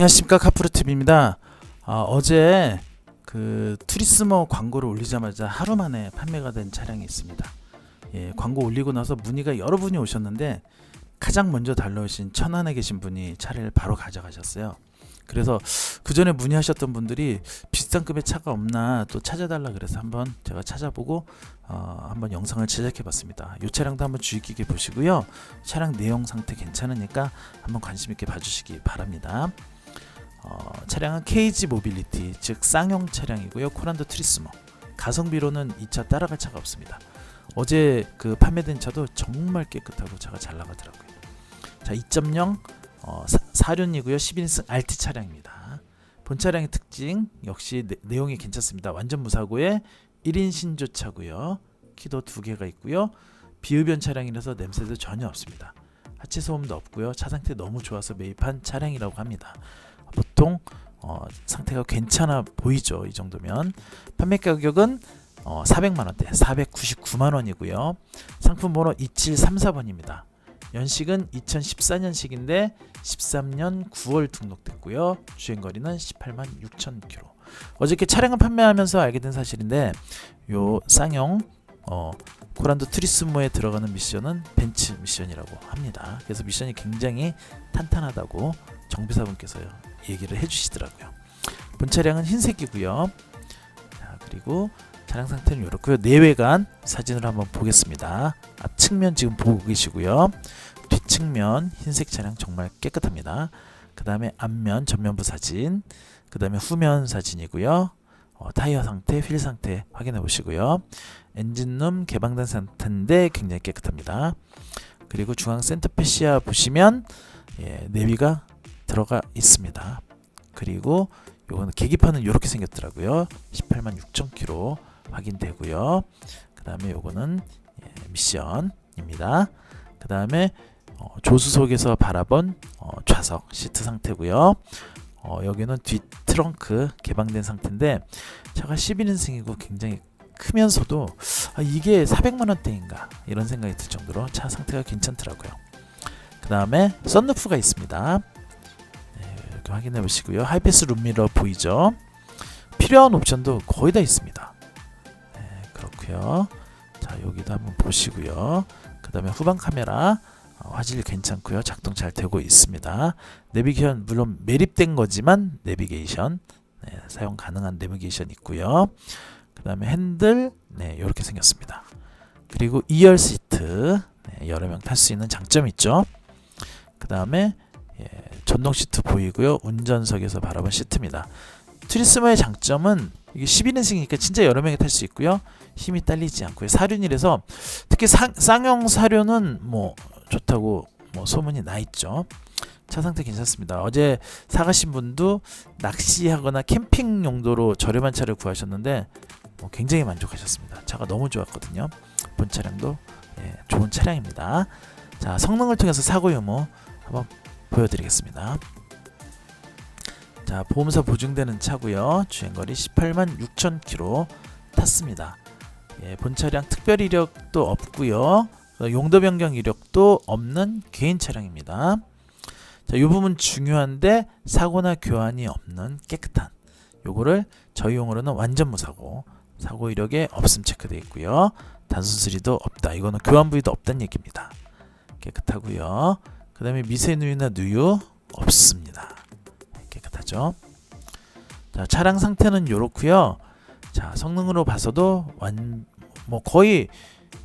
안녕하십니까 카프루TV입니다. 아, 어제 그 투리스모 광고를 올리자마자 하루 만에 판매가 된 차량이 있습니다. 예, 광고 올리고 나서 문의가 여러 분이 오셨는데 가장 먼저 달려오신 천안에 계신 분이 차를 바로 가져가셨어요. 그래서 그 전에 문의하셨던 분들이 비슷한 급의 차가 없나 또 찾아달라 그래서 한번 제가 찾아보고 어, 한번 영상을 제작해 봤습니다. 이 차량도 한번 주의 깊게 보시고요. 차량 내용 상태 괜찮으니까 한번 관심 있게 봐주시기 바랍니다. 어, 차량은 KG 모빌리티 즉 쌍용 차량이고요. 코란도 트리스모 가성비로는 이 차 따라갈 차가 없습니다. 어제 그 판매된 차도 정말 깨끗하고 차가 잘 나가더라고요. 자 2.0 어, 사, 4륜이고요. 11인승 RT 차량입니다. 본 차량의 특징 역시 내, 내용이 괜찮습니다. 완전 무사고에 1인 신조차고요. 키도 두 개가 있고요. 비흡연 차량이라서 냄새도 전혀 없습니다. 하체 소음도 없고요. 차 상태 너무 좋아서 매입한 차량이라고 합니다. 보통 어, 상태가 괜찮아 보이죠. 이 정도면 판매 가격은 어, 400만 원대, 499만 원이고요. 상품 번호 2734번입니다. 연식은 2014년식인데 13년 9월 등록됐고요. 주행 거리는 18만 6천 킬로. 어저께 차량을 판매하면서 알게 된 사실인데 요 쌍용 어, 코란도 트리스모에 들어가는 미션은 벤츠 미션이라고 합니다. 그래서 미션이 굉장히 탄탄하다고 정비사분께서요 얘기를 해주시더라고요. 본 차량은 흰색이고요. 자 그리고 차량 상태는 이렇고요. 내외관 사진을 한번 보겠습니다. 앞 측면 지금 보고 계시고요. 뒷측면 흰색 차량 정말 깨끗합니다. 그 다음에 앞면 전면부 사진, 그 다음에 후면 사진이고요. 어, 타이어 상태, 휠 상태 확인해 보시고요. 엔진룸 개방된 상태인데 굉장히 깨끗합니다. 그리고 중앙 센터페시아 보시면 예, 내비가 들어가 있습니다. 그리고 요거는 계기판은 이렇게 생겼더라고요. 18만 6천 킬로 확인되고요. 그 다음에 요거는 예, 미션입니다. 그 다음에 어, 조수석에서 바라본 어, 좌석 시트 상태고요. 어, 여기는 뒷 트렁크 개방된 상태인데 차가 11인승이고 굉장히 크면서도 아, 이게 400만 원대인가 이런 생각이 들 정도로 차 상태가 괜찮더라고요. 그 다음에 썬루프가 있습니다. 네, 이렇게 확인해 보시고요. 하이패스 룸미러 보이죠? 필요한 옵션도 거의 다 있습니다. 네, 그렇고요. 자 여기도 한번 보시고요. 그 다음에 후방 카메라 어, 화질 괜찮고요. 작동 잘 되고 있습니다. 내비게이션 물론 매립된 거지만 내비게이션 네, 사용 가능한 내비게이션 있고요. 그 다음에 핸들 네 이렇게 생겼습니다. 그리고 2열 시트 네, 여러 명 탈 수 있는 장점 있죠. 그 다음에 예, 전동 시트 보이고요. 운전석에서 바라본 시트입니다. 트리스모의 장점은 이게 11인승이니까 진짜 여러 명이 탈 수 있고요. 힘이 딸리지 않고요. 사륜이라서 특히 사, 쌍용 사륜은 뭐 좋다고 뭐 소문이 나 있죠. 차 상태 괜찮습니다. 어제 사가신 분도 낚시하거나 캠핑 용도로 저렴한 차를 구하셨는데 뭐 굉장히 만족하셨습니다. 차가 너무 좋았거든요. 본 차량도 예, 좋은 차량입니다. 자 성능을 통해서 사고 유무 한번 보여드리겠습니다. 자 보험사 보증되는 차고요. 주행거리 18만 6천 킬로 탔습니다. 예, 본 차량 특별 이력도 없고요. 어, 용도 변경 이력도 없는 개인 차량입니다. 자, 이 부분 중요한데 사고나 교환이 없는 깨끗한 요거를 저희 용어로는 완전 무사고 사고 이력에 없음 체크되어 있고요. 단순 수리도 없다. 이거는 교환 부위도 없다는 얘기입니다. 깨끗하고요. 그 다음에 미세 누유나 누유 없습니다. 깨끗하죠. 자, 차량 상태는 이렇고요. 자, 성능으로 봐서도 완 뭐 거의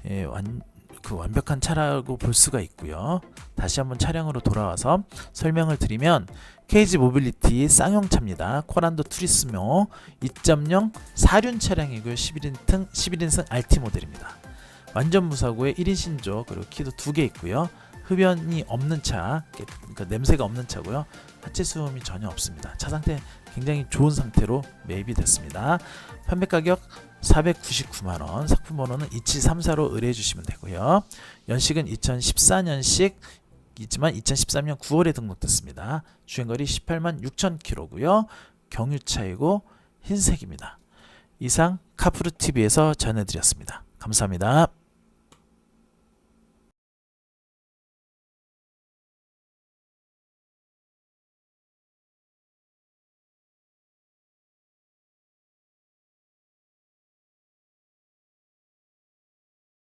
예, 완, 그 완벽한 차라고 볼 수가 있고요. 다시 한번 차량으로 돌아와서 설명을 드리면 KG 모빌리티 쌍용 차입니다. 코란도 투리스모 2.0 4륜 차량이고요. 11인승 11인승 RT 모델입니다. 완전 무사고에 1인 신조 그리고 키도 두 개 있고요. 흡연이 없는 차, 그러니까 냄새가 없는 차고요. 하체 수음이 전혀 없습니다. 차 상태 굉장히 좋은 상태로 매입이 됐습니다. 판매 가격 499만 원, 상품 번호는 2734로 의뢰해 주시면 되고요. 연식은 2014년식 이지만 2013년 9월에 등록됐습니다. 주행거리 18만 6천 킬로고요. 경유차이고 흰색입니다. 이상 카프루 TV에서 전해드렸습니다. 감사합니다.